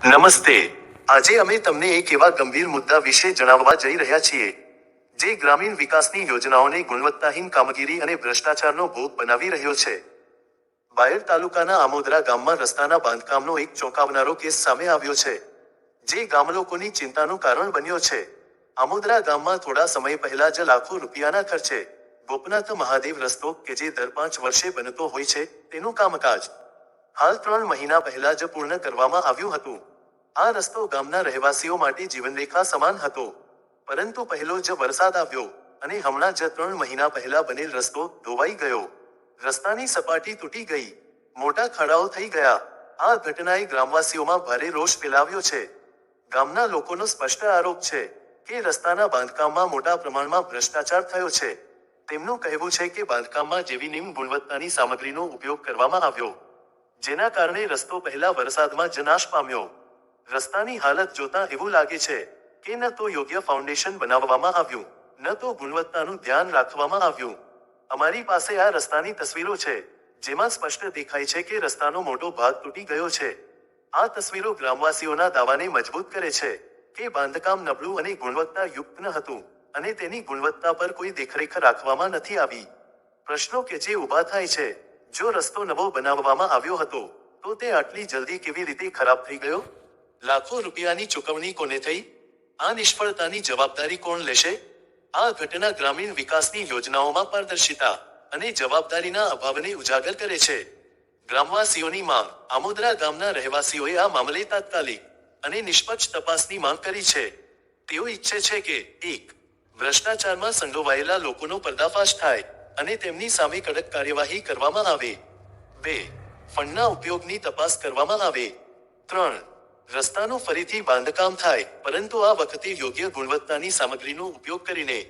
નમસ્તે. આજે અમે તમને એક એવા ગંભીર મુદ્દા વિશે જણાવવા જઈ રહ્યા છીએ, જે ગ્રામીણ વિકાસની યોજનાઓને ગુણવત્તાહીન કામગીરી અને ભ્રષ્ટાચારનો ભોગ બનાવી રહ્યો છે. બાયડ તાલુકાના આમોદરા ગામમાં રસ્તાના બાંધકામનો એક ચોંકાવનારો કેસ સામે આવ્યો છે, જે ગામલોકોની ચિંતાનું કારણ બન્યો છે. આમોદરા ગામમાં થોડા સમય પહેલા જ લાખો રૂપિયાના ખર્ચે ગોપનાથ મહાદેવ રસ્તો કે જે દર પાંચ વર્ષે બનતો હોય છે, તેનું કામકાજ હાલ ત્રણ મહિના પહેલા જ પૂર્ણ કરવામાં આવ્યું હતું. આ રસ્તો ગામના રહેવાસીઓ માટે જીવનરેખા સમાન હતો. પરંતુ પહેલો જ વરસાદ આવ્યો અને હમણાં જ ત્રણ મહિના પહેલા બનેલ રસ્તો ધોવાઈ ગયો. રસ્તાની સપાટી તૂટી ગઈ. મોટા ખાડાઓ થઈ ગયા. આ ઘટનાએ ગ્રામવાસીઓમાં ભારે રોષ ફેલાવ્યો છે. ગામના લોકોનો સ્પષ્ટ આરોપ છે કે રસ્તાના બાંધકામમાં મોટા પ્રમાણમાં ભ્રષ્ટાચાર થયો છે. તેમનું કહેવું છે કે બાંધકામમાં જેવી નિમ્ન ગુણવત્તાની સામગ્રીનો ઉપયોગ કરવામાં આવ્યો. જેના કારણે રસ્તો પહેલા વરસાદમાં જ નાશ પામ્યો. રસ્તાની હાલત જોતા એવું લાગે છે કે ન તો યોગ્ય ફાઉન્ડેશન બનાવવામાં આવ્યું, ન તો ગુણવત્તાનું ધ્યાન રાખવામાં આવ્યું. અમારી પાસે આ રસ્તાની તસવીરો છે, જેમાં સ્પષ્ટ દેખાય છે કે રસ્તાનો મોટો ભાગ તૂટી ગયો છે. આ તસવીરો ગ્રામવાસીઓના દાવાને મજબૂત કરે છે કે બાંધકામ નબળું અને ગુણવત્તા યુક્ત ન હતું અને તેની ગુણવત્તા પર કોઈ દેખરેખ રાખવામાં નથી આવી. પ્રશ્નો કે જે ઊભા થાય છે જો રસ્તો નવો બનાવવામાં આવ્યો હતો, તો તે આટલી જલ્દી કેવી રીતે ખરાબ થઈ ગયો? લાખો રૂપિયાની ચૂકવણી કોને થઈ? આ નિષ્ફળતાની જવાબદારી કોણ લેશે? આ ઘટના ગ્રામીણ વિકાસની યોજનાઓમાં પારદર્શિતા અને જવાબદારીના અભાવને ઉજાગર કરે છે. ગ્રામવાસીઓની માંગ. આમોદરા ગામના રહેવાસીઓએ આ મામલે તાત્કાલિક અને નિષ્પક્ષ તપાસની માંગ કરી છે. તેઓ ઈચ્છે છે કે એક ભ્રષ્ટાચારમાં સંડોવાયેલા લોકોનો પર્દાફાશ થાય. અને તેમની સામે કડક કાર્યવાહી કરવામાં આવે. બે, ફંડના ઉપયોગની તપાસ કરવામાં આવે. ત્રણ, રસ્તાનું ફરીથી બાંધકામ થાય, પરંતુ આ વખતે યોગ્ય ગુણવત્તાની સામગ્રીનો ઉપયોગ કરીને.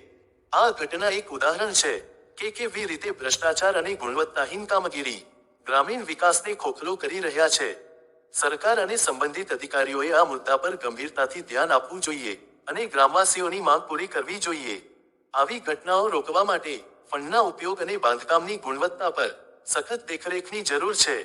આ ઘટના એક ઉદાહરણ છે કે કેવી રીતે ભ્રષ્ટાચાર અને ગુણવત્તાહીન કામગીરી ગ્રામીણ વિકાસને ખોખલો કરી રહ્યા છે. સરકાર અને સંબંધિત અધિકારીઓએ આ મુદ્દા પર ગંભીરતાથી ધ્યાન આપવું જોઈએ અને ગ્રામવાસીઓની માંગ પૂરી કરવી જોઈએ. આવી ઘટનાઓ રોકવા માટે ફંડના ઉપયોગ અને બાંધકામની ગુણવત્તા પર સખત દેખરેખની જરૂર છે.